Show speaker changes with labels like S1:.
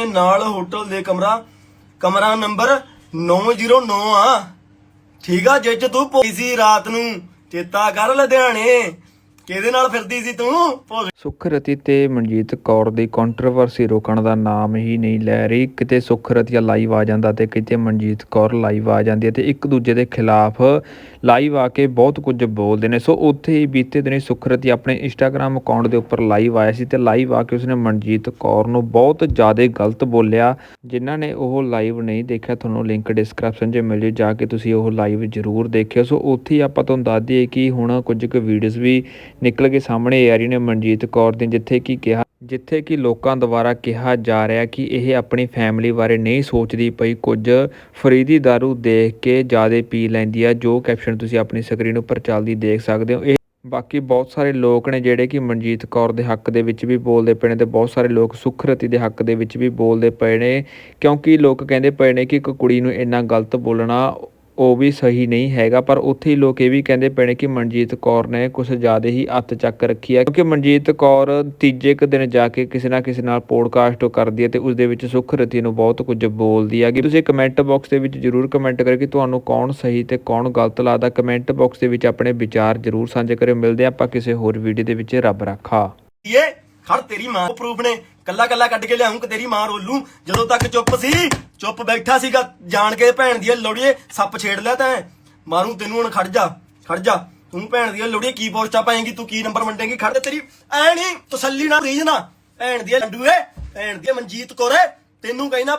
S1: ਆਪਣੇ ਨਾਲ ਹੋਟਲ ਦੇ ਕਮਰਾ ਕਮਰਾ ਨੰਬਰ 909 ਆ। ਠੀਕ ਆ ਜੇ ਤੂੰ ਪਈ ਸੀ ਰਾਤ ਨੂੰ ਚੇਤਾ ਕਰ ਲੁਧਿਆਣੇ। ਕਿਹਦੇ ਨਾਲ ਫਿਰਦੀ ਸੀ ਤੂੰ?
S2: ਸੁਖਰਤੀ ਤੇ ਮਨਜੀਤ ਕੌਰ ਦੀ ਕੰਟਰੋਵਰਸੀ ਰੋਕਣ ਦਾ ਨਾਮ ਹੀ ਨਹੀਂ ਲੈ ਰਹੀ। ਕਿਤੇ ਸੁਖਰਤੀਆ ਲਾਈਵ ਆ ਜਾਂਦਾ ਤੇ ਕਿਤੇ ਮਨਜੀਤ ਕੌਰ ਲਾਈਵ ਆ ਜਾਂਦੀ ਹੈ ਤੇ ਇੱਕ ਦੂਜੇ ਦੇ ਖਿਲਾਫ ਲਾਈਵ ਆ ਕੇ ਬਹੁਤ ਕੁਝ ਬੋਲਦੇ ਨੇ। ਸੋ ਉੱਥੇ ਹੀ ਬੀਤੇ ਦਿਨੀ ਸੁਖਰਤੀ ਆਪਣੇ ਇੰਸਟਾਗ੍ਰam ਅਕਾਊਂਟ ਦੇ ਉੱਪਰ ਲਾਈਵ ਆਇਆ ਸੀ ਤੇ ਲਾਈਵ ਆ ਕੇ ਉਸਨੇ ਮਨਜੀਤ ਕੌਰ ਨੂੰ ਬਹੁਤ ਜ਼ਿਆਦਾ ਗਲਤ ਬੋਲਿਆ। ਜਿਨ੍ਹਾਂ ਨੇ ਉਹ ਲਾਈਵ ਨਹੀਂ ਦੇਖਿਆ, ਤੁਹਾਨੂੰ ਲਿੰਕ ਡਿਸਕ੍ਰਿਪਸ਼ਨ 'ਚ ਮਿਲ ਜੇ, ਜਾ ਕੇ ਤੁਸੀਂ ਉਹ ਲਾਈਵ ਜ਼ਰੂਰ ਦੇਖਿਓ। ਸੋ ਉੱਥੇ ਆਪਾਂ ਤੁਹਾਨੂੰ ਦੱਸ ਦਈਏ ਕਿ ਹੁਣ ਕੁਝ ਕੁ ਵੀਡੀਓਜ਼ ਵੀ ਨਿਕਲ ਕੇ ਸਾਹਮਣੇ ਆ ਰਹੀ ਨੇ ਮਨਜੀਤ ਕੌਰ ਦੀ, ਜਿੱਥੇ ਕਿ ਕਿਹਾ ਜਿੱਥੇ ਕਿ ਲੋਕਾਂ ਦੁਆਰਾ ਕਿਹਾ ਜਾ ਰਿਹਾ ਕਿ ਇਹ ਆਪਣੀ ਫੈਮਿਲੀ ਬਾਰੇ ਨਹੀਂ ਸੋਚਦੀ ਪਈ। ਕੁਝ ਫਰੀਦੀ दारू ਦੇਖ ਕੇ ਜ਼ਿਆਦਾ ਪੀ ਲੈਂਦੀ ਆ, ਜੋ ਕੈਪਸ਼ਨ ਤੁਸੀਂ ਆਪਣੀ ਸਕਰੀਨ ਉੱਪਰ ਚੱਲਦੀ ਦੇਖ ਸਕਦੇ ਹੋ। ਇਹ ਬਾਕੀ ਬਹੁਤ ਸਾਰੇ ਲੋਕ ਨੇ ਜਿਹੜੇ ਕਿ ਮਨਜੀਤ ਕੌਰ ਦੇ ਹੱਕ ਦੇ ਵਿੱਚ ਵੀ ਬੋਲਦੇ ਪਏ ਨੇ ਤੇ ਬਹੁਤ ਸਾਰੇ ਲੋਕ ਸੁਖਰਤੀ ਦੇ ਹੱਕ ਦੇ ਵਿੱਚ ਵੀ ਬੋਲਦੇ ਪਏ ਨੇ। ਕਿਉਂਕਿ ਲੋਕ ਕਹਿੰਦੇ ਪਏ ਨੇ ਕਿ ਇੱਕ ਕੁੜੀ ਨੂੰ ਇੰਨਾ ਗਲਤ ਬੋਲਣਾ ਉਹ ਵੀ ਸਹੀ ਨਹੀਂ ਹੈਗਾ, ਪਰ ਉੱਥੇ ਹੀ ਲੋਕ ਇਹ ਵੀ ਕਹਿੰਦੇ ਪਏ ਕਿ ਮਨਜੀਤ ਕੌਰ ਨੇ ਕੁਝ ਜ਼ਿਆਦਾ ਹੀ ਅੱਤ ਚੱਕ ਰੱਖੀ ਹੈ, ਕਿਉਂਕਿ ਮਨਜੀਤ ਕੌਰ ਤੀਜੇ ਕੁ ਦਿਨ ਜਾ ਕੇ ਕਿਸੇ ਨਾ ਕਿਸੇ ਨਾਲ ਪੋਡਕਾਸਟ ਕਰਦੀ ਹੈ ਤੇ ਉਸ ਦੇ ਵਿੱਚ ਸੁਖਰਤੀ ਨੂੰ ਬਹੁਤ ਕੁਝ ਬੋਲਦੀ ਹੈਗੀ। ਤੁਸੀਂ ਕਮੈਂਟ ਬਾਕਸ ਦੇ ਵਿੱਚ ਜਰੂਰ ਕਮੈਂਟ ਕਰਿਓ ਕਿ ਤੁਹਾਨੂੰ ਕੌਣ ਸਹੀ ਤੇ ਕੌਣ ਗਲਤ ਲੱਗਦਾ ਕਮੈਂਟ ਬਾਕਸ ਦੇ ਵਿੱਚ ਆਪਣੇ ਵਿਚਾਰ ਜਰੂਰ ਸਾਂਝੇ ਕਰਿਓ, ਮਿਲਦੇ ਹਾਂ ਆਪਾਂ ਕਿਸੇ ਹੋਰ ਵੀਡੀਓ ਦੇ ਵਿੱਚ, ਰੱਬ ਰੱਖਾ।
S1: ਇਹ ਖੜ ਤੇਰੀ ਮਾਂ ਪ੍ਰੂਫ ਨੇ ਕੱਲਾ ਕੱਲਾ ਕੱਢ ਕੇ ਲਿਆਉਂ ਕਿ ਤੇਰੀ ਮਾਂ ਰੋਲੂ? ਜਦੋਂ ਤੱਕ ਚੁੱਪ ਸੀ, ਚੁੱਪ ਬੈਠਾ ਸੀਗਾ। ਜਾਣ ਕੇ ਭੈਣ ਦੀ ਲੋੜੀਏ, ਸੱਪ ਛੇੜ ਲਿਆ ਤੈਂ। ਮਾਰੂ ਤੈਨੂੰ ਹੁਣ ਖੜ ਜਾ ਖੜ ਜਾ। ਤੂੰ ਭੈਣ ਦੀ ਲੋੜੀਏ, ਕੀ ਪੋਰਚਾ ਪਾਏਂਗੀ, ਤੂੰ ਕੀ ਨੰਬਰ ਵੰਡੇਂਗੀ? ਖੜ ਤੇ ਤੇਰੀ। ਐ ਨਹੀਂ ਤਸੱਲੀ ਨਾਲ ਰੀਝ ਨਾ। ਭੈਣ ਦੀ ਲੰਡੂਏ, ਭੈਣ ਦੀ ਮਨਜੀਤ ਕੋਰੇ ਤੈਨੂੰ ਕਹਿੰਦਾ